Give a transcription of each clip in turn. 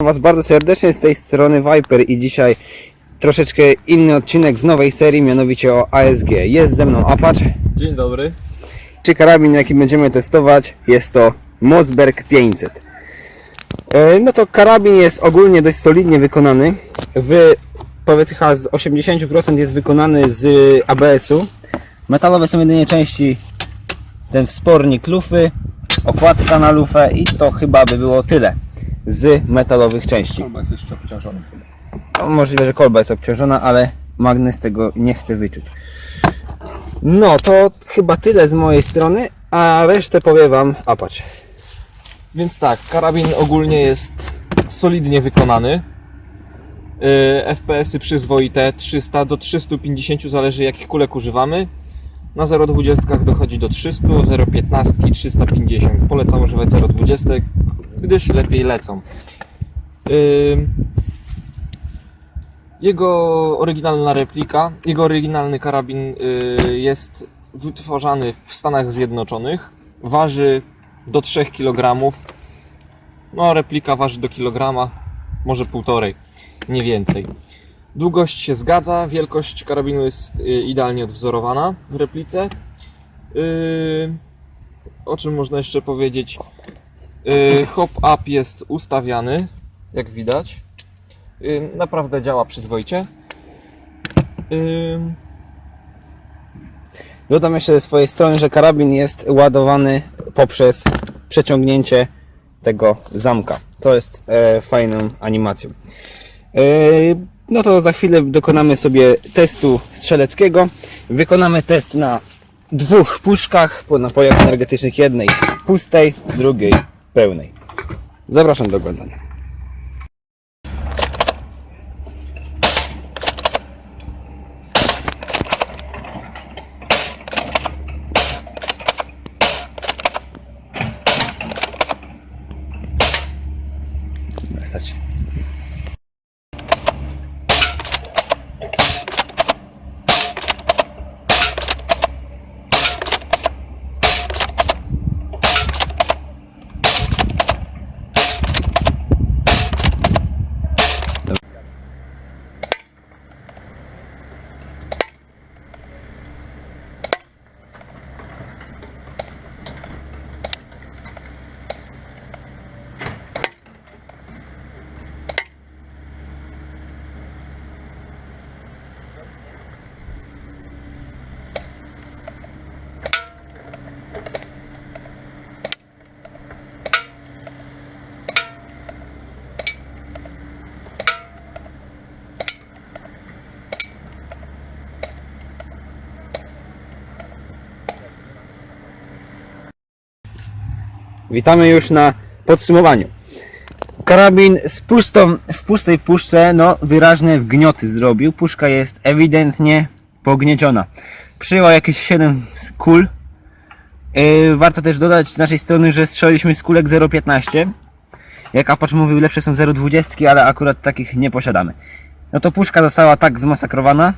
Was bardzo serdecznie z tej strony Viper i dzisiaj troszeczkę inny odcinek z nowej serii, mianowicie o ASG. Jest ze mną Apache. Dzień dobry. Czy karabin, jaki będziemy testować, jest to Mossberg 500. E, No to karabin jest ogólnie dość solidnie wykonany. W powiedzmy z 80% jest wykonany z ABS-u. Metalowe są jedynie części ten wspornik lufy, okładka na lufę i to chyba by było tyle z metalowych części. Kolba jest jeszcze obciążony. No, możliwe, że kolba jest obciążona, ale magnes tego nie chce wyczuć. No to chyba tyle z mojej strony, a resztę powie Wam Apache. Więc tak, karabin ogólnie jest solidnie wykonany. Yy, FPS-y przyzwoite 300 do 350 zależy jakich kulek używamy. Na 0,20 dochodzi do 300, 0,15 350. Polecam używać 0,20, gdyż lepiej lecą. Jego oryginalna replika, jego oryginalny karabin yy, jest wytwarzany w Stanach Zjednoczonych. Waży do 3 kg. No, replika waży do kilograma, może półtorej, nie więcej. Długość się zgadza, wielkość karabinu jest y, idealnie odwzorowana w replice. O czym można jeszcze powiedzieć? Yy, hop up jest ustawiany, jak widać. Yy, naprawdę działa przyzwoicie. Yy, Dodam jeszcze ze swojej strony, że karabin jest ładowany poprzez przeciągnięcie tego zamka. To jest e, fajną animacją. E, no to za chwilę dokonamy sobie testu strzeleckiego. Wykonamy test na dwóch puszkach po napojach energetycznych, jednej pustej, drugiej pełnej. Zapraszam do oglądania. Witamy już na podsumowaniu. Karabin z pustą, w pustej puszce, no wyraźne wgnioty zrobił. Puszka jest ewidentnie pognieciona. Przyjęła jakieś 7 kul. Yy, warto też dodać z naszej strony, że strzeliliśmy z kulek 0,15. Jak Apache mówił, lepsze są 0,20, ale akurat takich nie posiadamy. No to puszka została tak zmasakrowana.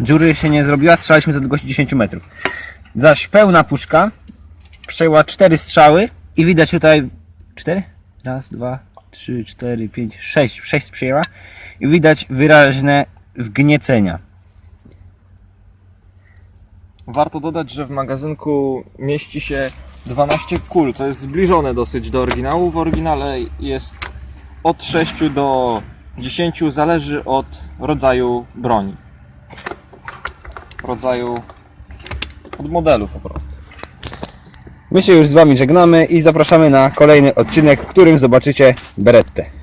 Dziury się nie zrobiła, strzelaliśmy z odległości 10 metrów. Zaś pełna puszka przejęła cztery strzały i widać tutaj cztery? Raz, dwa, trzy, cztery, pięć, sześć. Sześć przyjęła i widać wyraźne wgniecenia. Warto dodać, że w magazynku mieści się 12 kul, co jest zbliżone dosyć do oryginału. W oryginale jest od 6 do 10, zależy od rodzaju broni. Rodzaju. od modelu po prostu. My się już z Wami żegnamy i zapraszamy na kolejny odcinek, w którym zobaczycie Berettę.